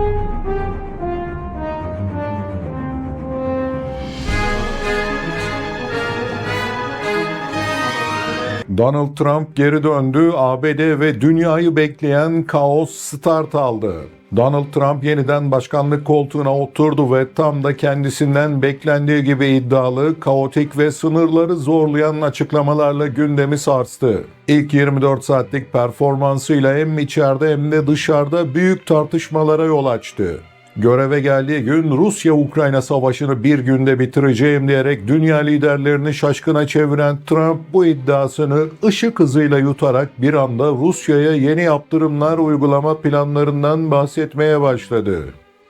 thank you Donald Trump geri döndü, ABD ve dünyayı bekleyen kaos start aldı. Donald Trump yeniden başkanlık koltuğuna oturdu ve tam da kendisinden beklendiği gibi iddialı, kaotik ve sınırları zorlayan açıklamalarla gündemi sarstı. İlk 24 saatlik performansıyla hem içeride hem de dışarıda büyük tartışmalara yol açtı. Göreve geldiği gün Rusya-Ukrayna savaşını bir günde bitireceğim diyerek dünya liderlerini şaşkına çeviren Trump bu iddiasını ışık hızıyla yutarak bir anda Rusya'ya yeni yaptırımlar uygulama planlarından bahsetmeye başladı.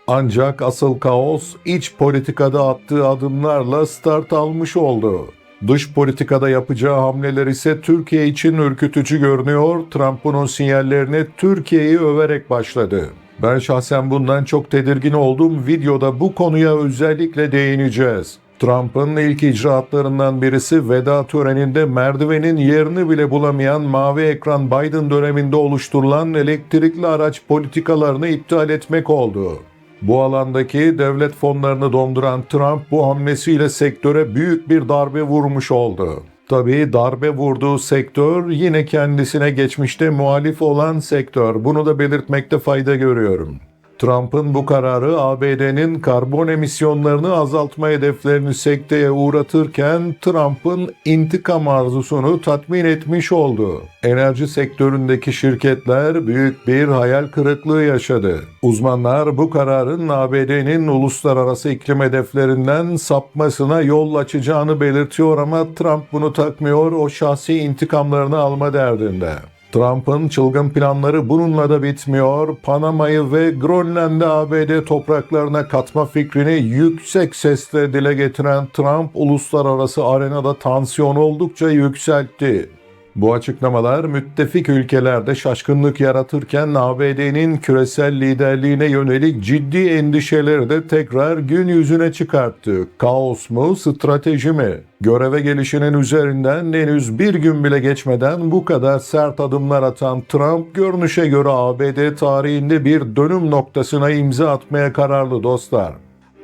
Ancak asıl kaos iç politikada attığı adımlarla start almış oldu. Dış politikada yapacağı hamleler ise Türkiye için ürkütücü görünüyor. Trump bunun sinyallerini Türkiye'yi överek başladı. Ben şahsen bundan çok tedirgin oldum. Videoda bu konuya özellikle değineceğiz. Trump'ın ilk icraatlarından birisi veda töreninde merdivenin yerini bile bulamayan mavi ekran Biden döneminde oluşturulan elektrikli araç politikalarını iptal etmek oldu. Bu alandaki devlet fonlarını donduran Trump bu hamlesiyle sektöre büyük bir darbe vurmuş oldu. Tabii darbe vurduğu sektör yine kendisine geçmişte muhalif olan sektör. Bunu da belirtmekte fayda görüyorum. Trump'ın bu kararı ABD'nin karbon emisyonlarını azaltma hedeflerini sekteye uğratırken Trump'ın intikam arzusunu tatmin etmiş oldu. Enerji sektöründeki şirketler büyük bir hayal kırıklığı yaşadı. Uzmanlar bu kararın ABD'nin uluslararası iklim hedeflerinden sapmasına yol açacağını belirtiyor ama Trump bunu takmıyor, o şahsi intikamlarını alma derdinde. Trump'ın çılgın planları bununla da bitmiyor. Panama'yı ve Grönland'ı ABD topraklarına katma fikrini yüksek sesle dile getiren Trump uluslararası arenada tansiyon oldukça yükseltti. Bu açıklamalar müttefik ülkelerde şaşkınlık yaratırken ABD'nin küresel liderliğine yönelik ciddi endişeleri de tekrar gün yüzüne çıkarttı. Kaos mu, strateji mi? Göreve gelişinin üzerinden henüz bir gün bile geçmeden bu kadar sert adımlar atan Trump görünüşe göre ABD tarihinde bir dönüm noktasına imza atmaya kararlı dostlar.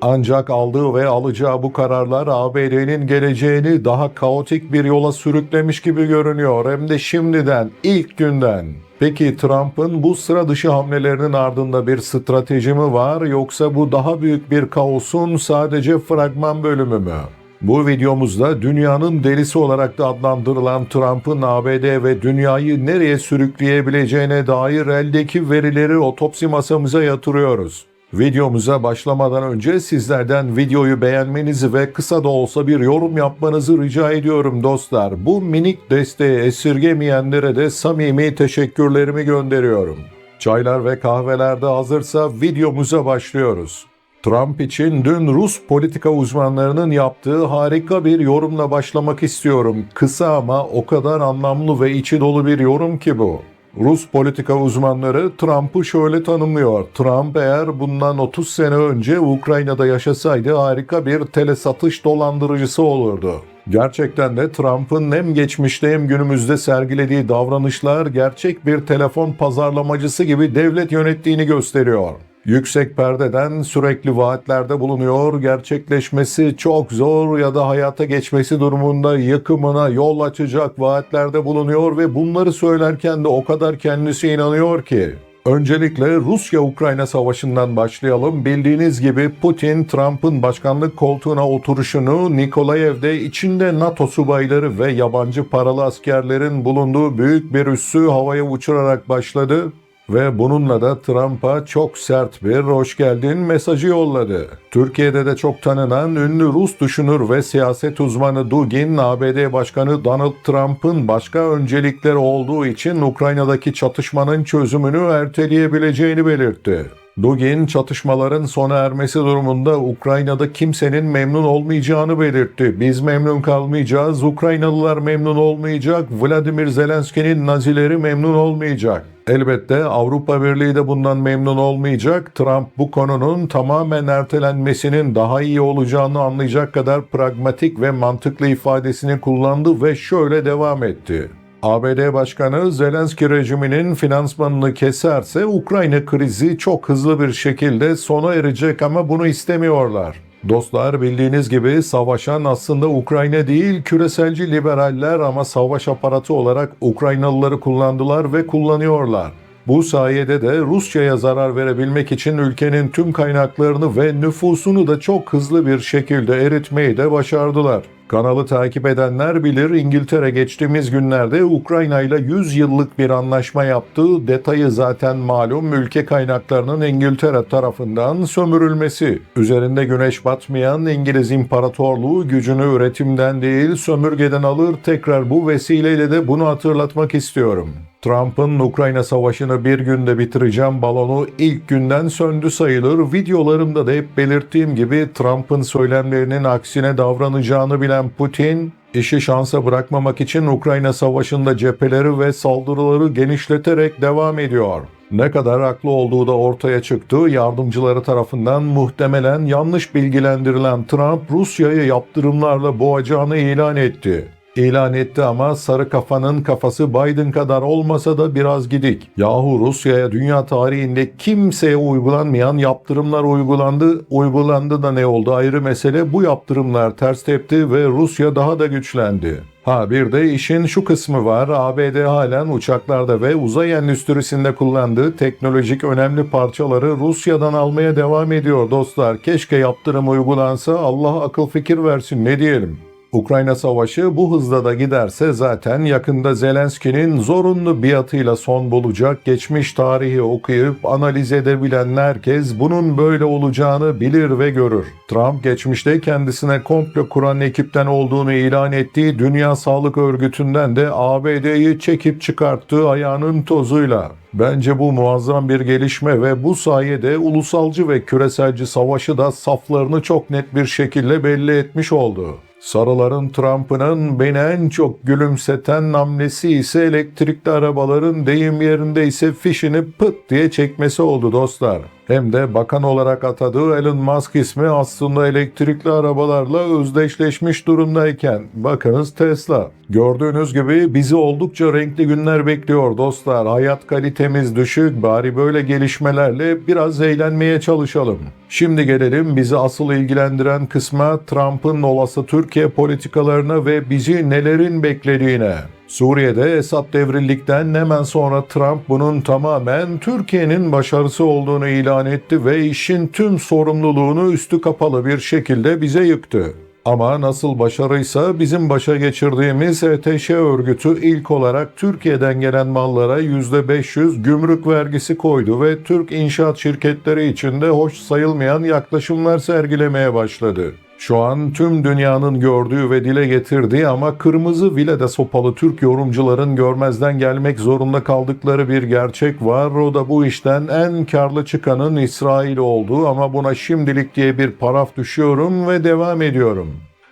Ancak aldığı ve alacağı bu kararlar ABD'nin geleceğini daha kaotik bir yola sürüklemiş gibi görünüyor hem de şimdiden, ilk günden. Peki Trump'ın bu sıra dışı hamlelerinin ardında bir strateji mi var yoksa bu daha büyük bir kaosun sadece fragman bölümü mü? Bu videomuzda dünyanın delisi olarak da adlandırılan Trump'ın ABD ve dünyayı nereye sürükleyebileceğine dair eldeki verileri otopsi masamıza yatırıyoruz. Videomuza başlamadan önce sizlerden videoyu beğenmenizi ve kısa da olsa bir yorum yapmanızı rica ediyorum dostlar. Bu minik desteği esirgemeyenlere de samimi teşekkürlerimi gönderiyorum. Çaylar ve kahveler de hazırsa videomuza başlıyoruz. Trump için dün Rus politika uzmanlarının yaptığı harika bir yorumla başlamak istiyorum. Kısa ama o kadar anlamlı ve içi dolu bir yorum ki bu. Rus politika uzmanları Trump'ı şöyle tanımlıyor. Trump eğer bundan 30 sene önce Ukrayna'da yaşasaydı harika bir telesatış dolandırıcısı olurdu. Gerçekten de Trump'ın hem geçmişte hem günümüzde sergilediği davranışlar gerçek bir telefon pazarlamacısı gibi devlet yönettiğini gösteriyor. Yüksek perdeden sürekli vaatlerde bulunuyor, gerçekleşmesi çok zor ya da hayata geçmesi durumunda yıkımına yol açacak vaatlerde bulunuyor ve bunları söylerken de o kadar kendisi inanıyor ki. Öncelikle Rusya-Ukrayna savaşından başlayalım. Bildiğiniz gibi Putin, Trump'ın başkanlık koltuğuna oturuşunu Nikolayev'de içinde NATO subayları ve yabancı paralı askerlerin bulunduğu büyük bir üssü havaya uçurarak başladı ve bununla da Trump'a çok sert bir hoş geldin mesajı yolladı. Türkiye'de de çok tanınan ünlü Rus düşünür ve siyaset uzmanı Dugin, ABD Başkanı Donald Trump'ın başka öncelikleri olduğu için Ukrayna'daki çatışmanın çözümünü erteleyebileceğini belirtti. Dugin çatışmaların sona ermesi durumunda Ukrayna'da kimsenin memnun olmayacağını belirtti. Biz memnun kalmayacağız, Ukraynalılar memnun olmayacak, Vladimir Zelenski'nin nazileri memnun olmayacak. Elbette Avrupa Birliği de bundan memnun olmayacak. Trump bu konunun tamamen ertelenmesinin daha iyi olacağını anlayacak kadar pragmatik ve mantıklı ifadesini kullandı ve şöyle devam etti. ABD Başkanı Zelenski rejiminin finansmanını keserse Ukrayna krizi çok hızlı bir şekilde sona erecek ama bunu istemiyorlar. Dostlar bildiğiniz gibi savaşan aslında Ukrayna değil küreselci liberaller ama savaş aparatı olarak Ukraynalıları kullandılar ve kullanıyorlar. Bu sayede de Rusya'ya zarar verebilmek için ülkenin tüm kaynaklarını ve nüfusunu da çok hızlı bir şekilde eritmeyi de başardılar. Kanalı takip edenler bilir İngiltere geçtiğimiz günlerde Ukrayna ile 100 yıllık bir anlaşma yaptığı detayı zaten malum ülke kaynaklarının İngiltere tarafından sömürülmesi. Üzerinde güneş batmayan İngiliz İmparatorluğu gücünü üretimden değil sömürgeden alır tekrar bu vesileyle de bunu hatırlatmak istiyorum. Trump'ın Ukrayna savaşını bir günde bitireceğim balonu ilk günden söndü sayılır. Videolarımda da hep belirttiğim gibi Trump'ın söylemlerinin aksine davranacağını bilen Putin, işi şansa bırakmamak için Ukrayna savaşında cepheleri ve saldırıları genişleterek devam ediyor. Ne kadar haklı olduğu da ortaya çıktı. Yardımcıları tarafından muhtemelen yanlış bilgilendirilen Trump Rusya'yı yaptırımlarla boğacağını ilan etti ilan etti ama sarı kafanın kafası Biden kadar olmasa da biraz gidik. Yahu Rusya'ya dünya tarihinde kimseye uygulanmayan yaptırımlar uygulandı. Uygulandı da ne oldu ayrı mesele bu yaptırımlar ters tepti ve Rusya daha da güçlendi. Ha bir de işin şu kısmı var. ABD halen uçaklarda ve uzay endüstrisinde kullandığı teknolojik önemli parçaları Rusya'dan almaya devam ediyor dostlar. Keşke yaptırım uygulansa Allah akıl fikir versin ne diyelim. Ukrayna Savaşı bu hızla da giderse zaten yakında Zelenski'nin zorunlu biatıyla son bulacak. Geçmiş tarihi okuyup analiz edebilen herkes bunun böyle olacağını bilir ve görür. Trump geçmişte kendisine komplo kuran ekipten olduğunu ilan ettiği Dünya Sağlık Örgütü'nden de ABD'yi çekip çıkarttığı ayağının tozuyla. Bence bu muazzam bir gelişme ve bu sayede ulusalcı ve küreselci savaşı da saflarını çok net bir şekilde belli etmiş oldu. Sarıların Trump'ının beni en çok gülümseten hamlesi ise elektrikli arabaların deyim yerinde ise fişini pıt diye çekmesi oldu dostlar. Hem de bakan olarak atadığı Elon Musk ismi aslında elektrikli arabalarla özdeşleşmiş durumdayken bakınız Tesla. Gördüğünüz gibi bizi oldukça renkli günler bekliyor dostlar. Hayat kalitemiz düşük bari böyle gelişmelerle biraz eğlenmeye çalışalım. Şimdi gelelim bizi asıl ilgilendiren kısma Trump'ın olası Türkiye politikalarına ve bizi nelerin beklediğine. Suriye'de Esad devrildikten hemen sonra Trump bunun tamamen Türkiye'nin başarısı olduğunu ilan etti ve işin tüm sorumluluğunu üstü kapalı bir şekilde bize yıktı. Ama nasıl başarıysa bizim başa geçirdiğimiz ETŞ örgütü ilk olarak Türkiye'den gelen mallara %500 gümrük vergisi koydu ve Türk inşaat şirketleri için de hoş sayılmayan yaklaşımlar sergilemeye başladı. Şu an tüm dünyanın gördüğü ve dile getirdiği ama kırmızı vilede sopalı Türk yorumcuların görmezden gelmek zorunda kaldıkları bir gerçek var. O da bu işten en karlı çıkanın İsrail olduğu ama buna şimdilik diye bir paraf düşüyorum ve devam ediyorum.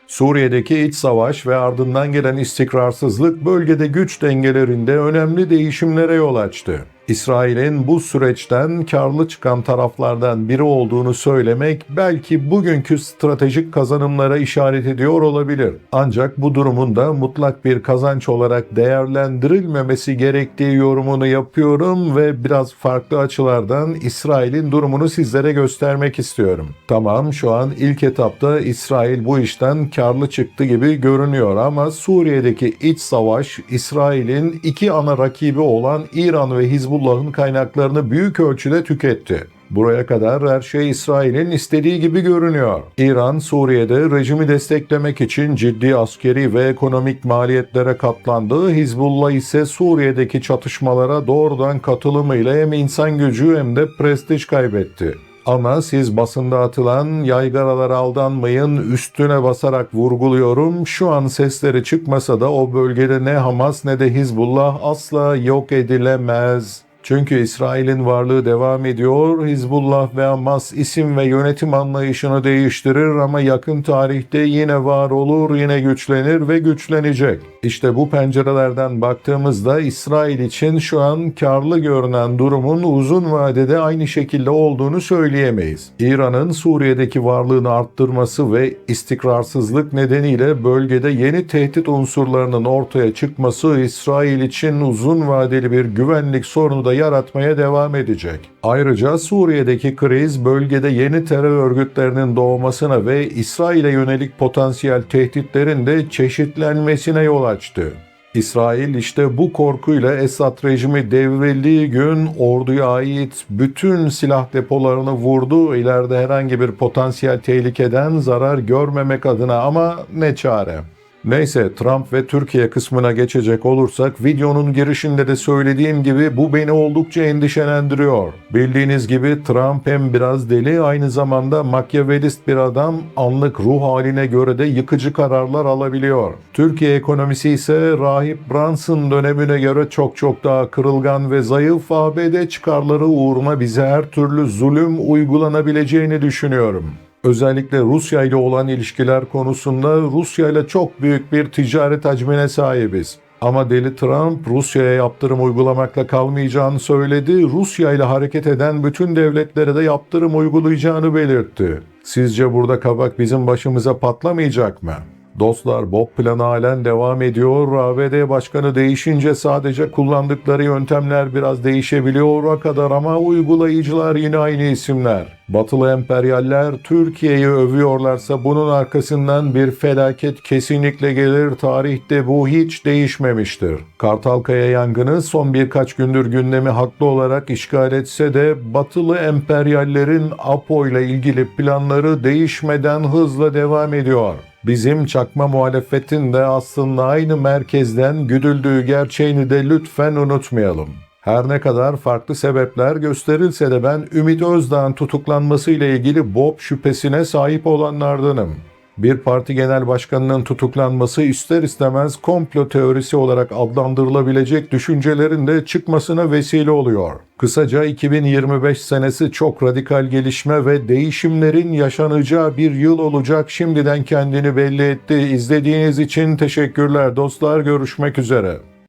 Suriye'deki iç savaş ve ardından gelen istikrarsızlık bölgede güç dengelerinde önemli değişimlere yol açtı. İsrail'in bu süreçten karlı çıkan taraflardan biri olduğunu söylemek belki bugünkü stratejik kazanımlara işaret ediyor olabilir. Ancak bu durumun da mutlak bir kazanç olarak değerlendirilmemesi gerektiği yorumunu yapıyorum ve biraz farklı açılardan İsrail'in durumunu sizlere göstermek istiyorum. Tamam şu an ilk etapta İsrail bu işten karlı çıktı gibi görünüyor ama Suriye'deki iç savaş İsrail'in iki ana rakibi olan İran ve Hizbullah Hizbullah'ın kaynaklarını büyük ölçüde tüketti. Buraya kadar her şey İsrail'in istediği gibi görünüyor. İran, Suriye'de rejimi desteklemek için ciddi askeri ve ekonomik maliyetlere katlandı. Hizbullah ise Suriye'deki çatışmalara doğrudan katılımıyla hem insan gücü hem de prestij kaybetti. Ama siz basında atılan yaygaralara aldanmayın, üstüne basarak vurguluyorum. Şu an sesleri çıkmasa da o bölgede ne Hamas ne de Hizbullah asla yok edilemez. Çünkü İsrail'in varlığı devam ediyor. Hizbullah ve Hamas isim ve yönetim anlayışını değiştirir ama yakın tarihte yine var olur, yine güçlenir ve güçlenecek. İşte bu pencerelerden baktığımızda İsrail için şu an karlı görünen durumun uzun vadede aynı şekilde olduğunu söyleyemeyiz. İran'ın Suriye'deki varlığını arttırması ve istikrarsızlık nedeniyle bölgede yeni tehdit unsurlarının ortaya çıkması İsrail için uzun vadeli bir güvenlik sorunu da yaratmaya devam edecek. Ayrıca Suriye'deki kriz bölgede yeni terör örgütlerinin doğmasına ve İsrail'e yönelik potansiyel tehditlerin de çeşitlenmesine yol açtı. İsrail işte bu korkuyla Esad rejimi devrildiği gün orduya ait bütün silah depolarını vurdu. İleride herhangi bir potansiyel tehlikeden zarar görmemek adına ama ne çare. Neyse Trump ve Türkiye kısmına geçecek olursak videonun girişinde de söylediğim gibi bu beni oldukça endişelendiriyor. Bildiğiniz gibi Trump hem biraz deli aynı zamanda makyavelist bir adam anlık ruh haline göre de yıkıcı kararlar alabiliyor. Türkiye ekonomisi ise Rahip Brunson dönemine göre çok çok daha kırılgan ve zayıf ABD çıkarları uğruna bize her türlü zulüm uygulanabileceğini düşünüyorum. Özellikle Rusya ile olan ilişkiler konusunda Rusya ile çok büyük bir ticaret hacmine sahibiz. Ama deli Trump Rusya'ya yaptırım uygulamakla kalmayacağını söyledi. Rusya ile hareket eden bütün devletlere de yaptırım uygulayacağını belirtti. Sizce burada kabak bizim başımıza patlamayacak mı? Dostlar Bob planı halen devam ediyor. ABD başkanı değişince sadece kullandıkları yöntemler biraz değişebiliyor o kadar ama uygulayıcılar yine aynı isimler. Batılı emperyaller Türkiye'yi övüyorlarsa bunun arkasından bir felaket kesinlikle gelir. Tarihte bu hiç değişmemiştir. Kartalkaya yangını son birkaç gündür gündemi haklı olarak işgal etse de Batılı emperyallerin APO ile ilgili planları değişmeden hızla devam ediyor. Bizim çakma muhalefetin de aslında aynı merkezden güdüldüğü gerçeğini de lütfen unutmayalım. Her ne kadar farklı sebepler gösterilse de ben Ümit Özdağ'ın tutuklanması ile ilgili BOP şüphesine sahip olanlardanım. Bir parti genel başkanının tutuklanması ister istemez komplo teorisi olarak adlandırılabilecek düşüncelerin de çıkmasına vesile oluyor. Kısaca 2025 senesi çok radikal gelişme ve değişimlerin yaşanacağı bir yıl olacak. Şimdiden kendini belli etti. İzlediğiniz için teşekkürler dostlar. Görüşmek üzere.